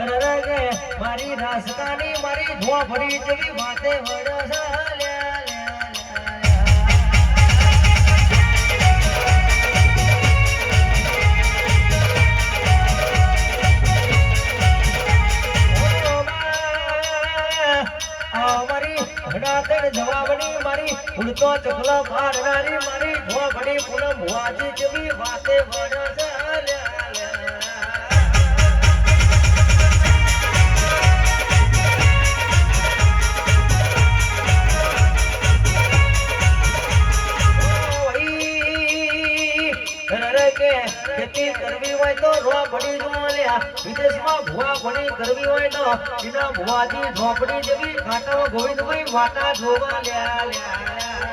રરગે મારી રાસકાની મારી ધોફરી જેવી વાતે વડસ જવાબની મારી ઉડતો ચકલો મારનારી મારી ધોબડી પૂનમ ભુવાજી જેવી વાતે વરસ ખેતી કરવી હોય તો ઝોપડી જોલ્યા વિદેશમાં ભુવા ભણી કરવી હોય તો એના ભુવાજી ઝોપડી જેવી કાંટો ગોવિંદભાઈ માતા જોવા લ્યા લ્યા, લ્યા,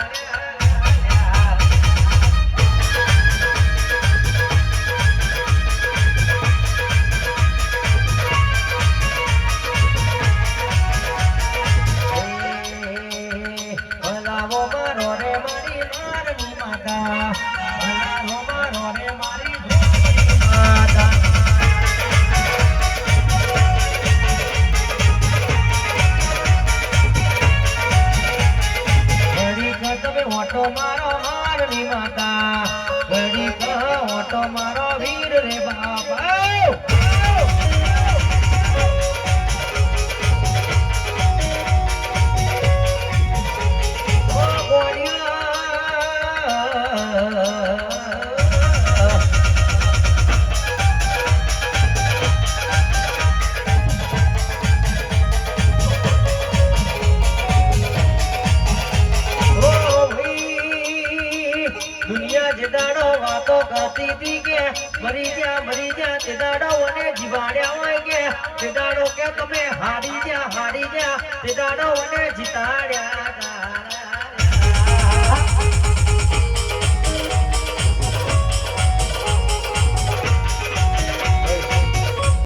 ઓટો મારો મારની માતા ઘડીક ઓટો મારો દુનિયા જે દાડો વાતો કરતી હતી કે, મરી જા મરી જા, તે દાડો અને જીવાડ્યા હોય કે, તે દાડો કે તમે હારી જા હારી જા, તે દાડો અને જીતાડ્યા.